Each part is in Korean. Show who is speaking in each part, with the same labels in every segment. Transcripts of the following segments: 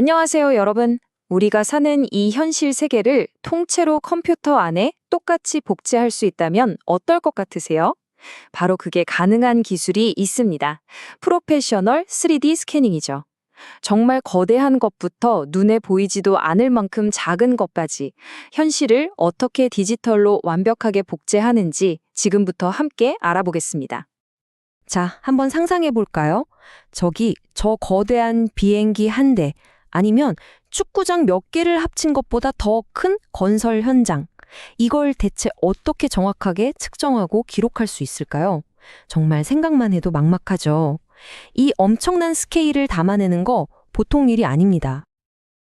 Speaker 1: 안녕하세요, 여러분. 우리가 사는 이 현실 세계를 통째로 컴퓨터 안에 똑같이 복제할 수 있다면 어떨 것 같으세요? 바로 그게 가능한 기술이 있습니다. 프로페셔널 3D 스캐닝이죠. 정말 거대한 것부터 눈에 보이지도 않을 만큼 작은 것까지 현실을 어떻게 디지털로 완벽하게 복제하는지 지금부터 함께 알아보겠습니다. 자, 한번 상상해 볼까요? 저기 저 거대한 비행기 한 대, 아니면 축구장 몇 개를 합친 것보다 더 큰 건설 현장. 이걸 대체 어떻게 정확하게 측정하고 기록할 수 있을까요? 정말 생각만 해도 막막하죠. 이 엄청난 스케일을 담아내는 거 보통 일이 아닙니다.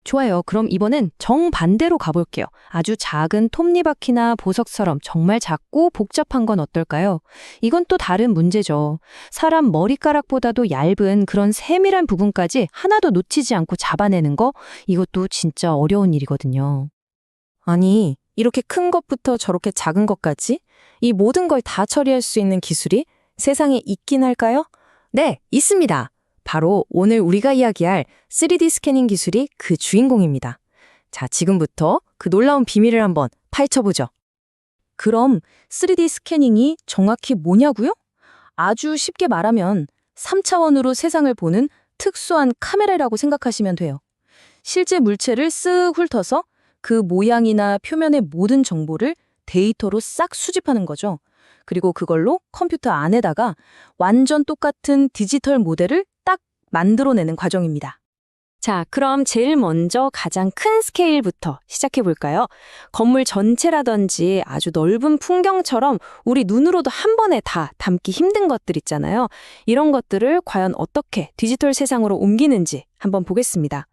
Speaker 1: 좋아요. 그럼 이번엔 정반대로 가볼게요. 아주 작은 톱니바퀴나 보석처럼 정말 작고 복잡한 건 어떨까요? 이건 또 다른 문제죠. 사람 머리카락보다도 얇은 그런 세밀한 부분까지 하나도 놓치지 않고 잡아내는 거, 이것도 진짜 어려운 일이거든요. 아니, 이렇게 큰 것부터 저렇게 작은 것까지 이 모든 걸 다 처리할 수 있는 기술이 세상에 있긴 할까요? 네, 있습니다. 바로 오늘 우리가 이야기할 3D 스캐닝 기술이 그 주인공입니다. 자, 지금부터 그 놀라운 비밀을 한번 파헤쳐보죠. 그럼 3D 스캐닝이 정확히 뭐냐고요? 아주 쉽게 말하면 3차원으로 세상을 보는 특수한 카메라라고 생각하시면 돼요. 실제 물체를 쓱 훑어서 그 모양이나 표면의 모든 정보를 데이터로 싹 수집하는 거죠. 그리고 그걸로 컴퓨터 안에다가 완전 똑같은 디지털 모델을 딱 만들어내는 과정입니다. 자, 그럼 제일 먼저 가장 큰 스케일부터 시작해 볼까요? 건물 전체라든지 아주 넓은 풍경처럼 우리 눈으로도 한 번에 다 담기 힘든 것들 있잖아요. 이런 것들을 과연 어떻게 디지털 세상으로 옮기는지 한번 보겠습니다.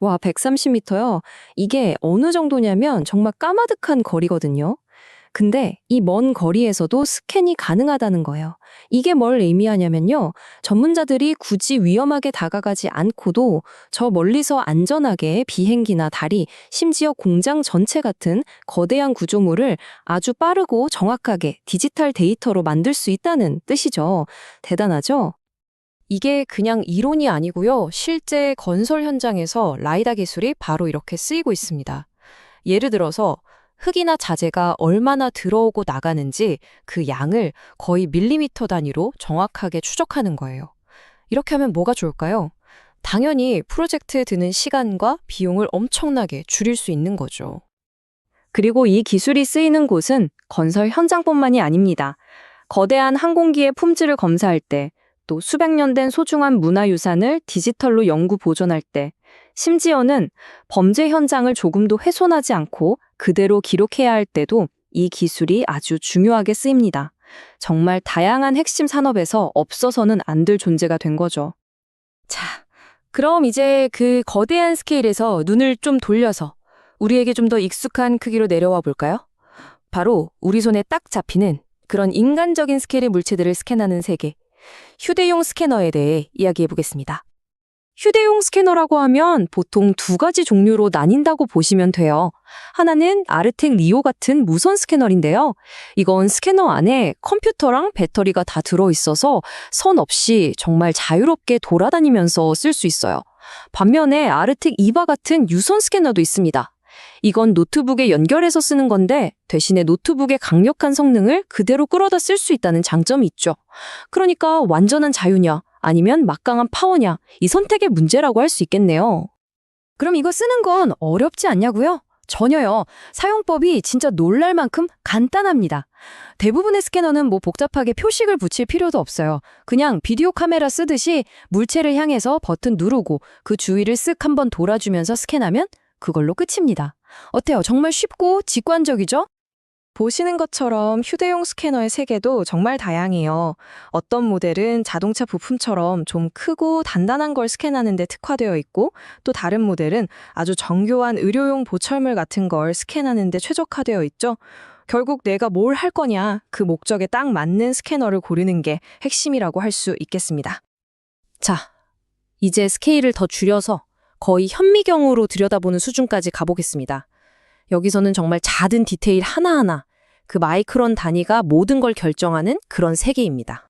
Speaker 1: 와, 130m요? 이게 어느 정도냐면 정말 까마득한 거리거든요. 근데 이 먼 거리에서도 스캔이 가능하다는 거예요. 이게 뭘 의미하냐면요. 전문자들이 굳이 위험하게 다가가지 않고도 저 멀리서 안전하게 비행기나 다리, 심지어 공장 전체 같은 거대한 구조물을 아주 빠르고 정확하게 디지털 데이터로 만들 수 있다는 뜻이죠. 대단하죠? 이게 그냥 이론이 아니고요. 실제 건설 현장에서 라이다 기술이 바로 이렇게 쓰이고 있습니다. 예를 들어서 흙이나 자재가 얼마나 들어오고 나가는지 그 양을 거의 밀리미터 단위로 정확하게 추적하는 거예요. 이렇게 하면 뭐가 좋을까요? 당연히 프로젝트에 드는 시간과 비용을 엄청나게 줄일 수 있는 거죠. 그리고 이 기술이 쓰이는 곳은 건설 현장뿐만이 아닙니다. 거대한 항공기의 품질을 검사할 때, 또 수백 년 된 소중한 문화유산을 디지털로 연구 보존할 때, 심지어는 범죄 현장을 조금도 훼손하지 않고 그대로 기록해야 할 때도 이 기술이 아주 중요하게 쓰입니다. 정말 다양한 핵심 산업에서 없어서는 안 될 존재가 된 거죠. 자, 그럼 이제 그 거대한 스케일에서 눈을 좀 돌려서 우리에게 좀 더 익숙한 크기로 내려와 볼까요? 바로 우리 손에 딱 잡히는 그런 인간적인 스케일의 물체들을 스캔하는 세계, 휴대용 스캐너에 대해 이야기해 보겠습니다. 휴대용 스캐너라고 하면 보통 두 가지 종류로 나뉜다고 보시면 돼요. 하나는 아르텍 리오 같은 무선 스캐너인데요. 이건 스캐너 안에 컴퓨터랑 배터리가 다 들어있어서 선 없이 정말 자유롭게 돌아다니면서 쓸 수 있어요. 반면에 아르텍 이바 같은 유선 스캐너도 있습니다. 이건 노트북에 연결해서 쓰는 건데 대신에 노트북의 강력한 성능을 그대로 끌어다 쓸 수 있다는 장점이 있죠. 그러니까 완전한 자유냐 아니면 막강한 파워냐 이 선택의 문제라고 할 수 있겠네요. 그럼 이거 쓰는 건 어렵지 않냐고요? 전혀요. 사용법이 진짜 놀랄 만큼 간단합니다. 대부분의 스캐너는 뭐 복잡하게 표식을 붙일 필요도 없어요. 그냥 비디오 카메라 쓰듯이 물체를 향해서 버튼 누르고 그 주위를 쓱 한번 돌아주면서 스캔하면 그걸로 끝입니다. 어때요? 정말 쉽고 직관적이죠? 보시는 것처럼 휴대용 스캐너의 세계도 정말 다양해요. 어떤 모델은 자동차 부품처럼 좀 크고 단단한 걸 스캔하는 데 특화되어 있고, 또 다른 모델은 아주 정교한 의료용 보철물 같은 걸 스캔하는 데 최적화되어 있죠. 결국 내가 뭘 할 거냐, 그 목적에 딱 맞는 스캐너를 고르는 게 핵심이라고 할 수 있겠습니다. 자, 이제 스케일을 더 줄여서 거의 현미경으로 들여다보는 수준까지 가보겠습니다. 여기서는 정말 작은 디테일 하나하나, 그 마이크론 단위가 모든 걸 결정하는 그런 세계입니다.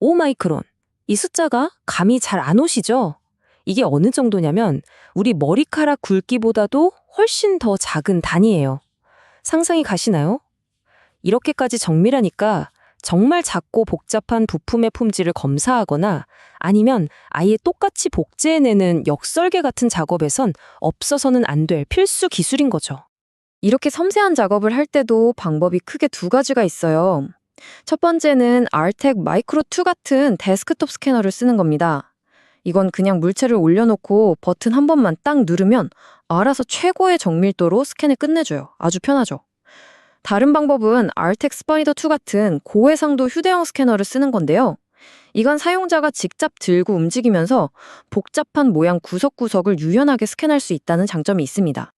Speaker 1: 5마이크론. 이 숫자가 감이 잘 안 오시죠? 이게 어느 정도냐면 우리 머리카락 굵기보다도 훨씬 더 작은 단위예요. 상상이 가시나요? 이렇게까지 정밀하니까 정말 작고 복잡한 부품의 품질을 검사하거나 아니면 아예 똑같이 복제해내는 역설계 같은 작업에선 없어서는 안 될 필수 기술인 거죠.
Speaker 2: 이렇게 섬세한 작업을 할 때도 방법이 크게 두 가지가 있어요. 첫 번째는 알텍 마이크로 2 같은 데스크톱 스캐너를 쓰는 겁니다. 이건 그냥 물체를 올려놓고 버튼 한 번만 딱 누르면 알아서 최고의 정밀도로 스캔을 끝내줘요. 아주 편하죠. 다른 방법은 알텍 스파이더 2 같은 고해상도 휴대용 스캐너를 쓰는 건데요. 이건 사용자가 직접 들고 움직이면서 복잡한 모양 구석구석을 유연하게 스캔할 수 있다는 장점이 있습니다.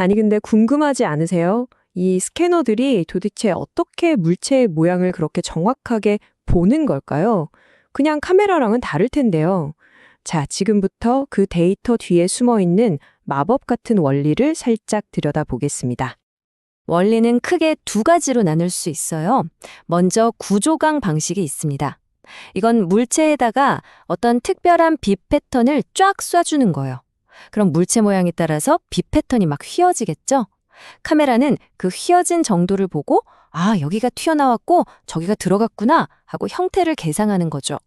Speaker 1: 아니 근데 궁금하지 않으세요? 이 스캐너들이 도대체 어떻게 물체의 모양을 그렇게 정확하게 보는 걸까요? 그냥 카메라랑은 다를 텐데요. 자, 지금부터 그 데이터 뒤에 숨어 있는 마법 같은 원리를 살짝 들여다보겠습니다. 원리는 크게 두 가지로 나눌 수 있어요. 먼저 구조강 방식이 있습니다. 이건 물체에다가 어떤 특별한 빛 패턴을 쫙 쏴주는 거예요. 그럼 물체 모양에 따라서 빛 패턴이 막 휘어지겠죠? 카메라는 그 휘어진 정도를 보고 아, 여기가 튀어나왔고 저기가 들어갔구나 하고 형태를 계상하는 거죠.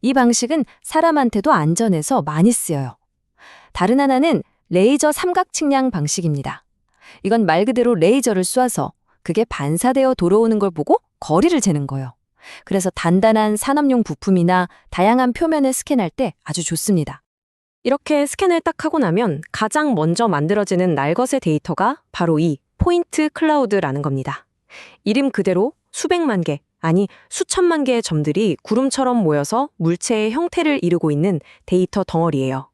Speaker 1: 이 방식은 사람한테도 안전해서 많이 쓰여요. 다른 하나는 레이저 삼각 측량 방식입니다. 이건 말 그대로 레이저를 쏴서 그게 반사되어 돌아오는 걸 보고 거리를 재는 거예요. 그래서 단단한 산업용 부품이나 다양한 표면을 스캔할 때 아주 좋습니다. 이렇게 스캔을 딱 하고 나면 가장 먼저 만들어지는 날것의 데이터가 바로 이 포인트 클라우드라는 겁니다. 이름 그대로 수백만 개, 아니 수천만 개의 점들이 구름처럼 모여서 물체의 형태를 이루고 있는 데이터 덩어리예요.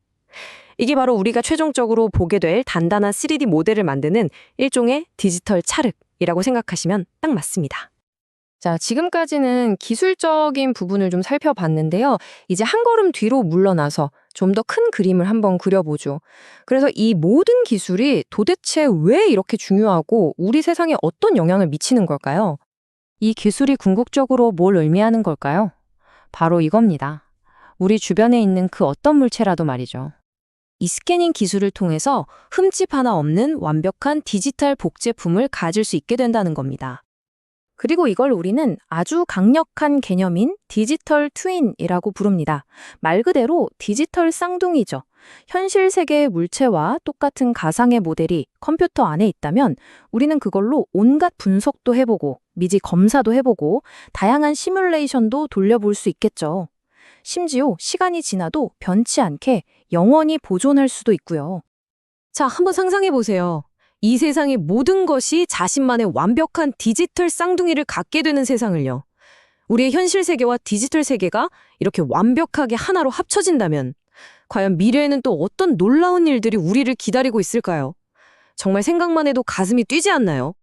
Speaker 1: 이게 바로 우리가 최종적으로 보게 될 단단한 3D 모델을 만드는 일종의 디지털 찰흙이라고 생각하시면 딱 맞습니다.
Speaker 2: 자, 지금까지는 기술적인 부분을 좀 살펴봤는데요. 이제 한 걸음 뒤로 물러나서 좀 더 큰 그림을 한번 그려보죠. 그래서 이 모든 기술이 도대체 왜 이렇게 중요하고 우리 세상에 어떤 영향을 미치는 걸까요? 이 기술이 궁극적으로 뭘 의미하는 걸까요? 바로 이겁니다. 우리 주변에 있는 그 어떤 물체라도 말이죠.
Speaker 1: 이 스캐닝 기술을 통해서 흠집 하나 없는 완벽한 디지털 복제품을 가질 수 있게 된다는 겁니다.
Speaker 2: 그리고 이걸 우리는 아주 강력한 개념인 디지털 트윈이라고 부릅니다. 말 그대로 디지털 쌍둥이죠. 현실 세계의 물체와 똑같은 가상의 모델이 컴퓨터 안에 있다면 우리는 그걸로 온갖 분석도 해보고 미지 검사도 해보고 다양한 시뮬레이션도 돌려볼 수 있겠죠. 심지어 시간이 지나도 변치 않게 영원히 보존할 수도 있고요.
Speaker 1: 자, 한번 상상해 보세요. 이 세상의 모든 것이 자신만의 완벽한 디지털 쌍둥이를 갖게 되는 세상을요. 우리의 현실 세계와 디지털 세계가 이렇게 완벽하게 하나로 합쳐진다면 과연 미래에는 또 어떤 놀라운 일들이 우리를 기다리고 있을까요? 정말 생각만 해도 가슴이 뛰지 않나요?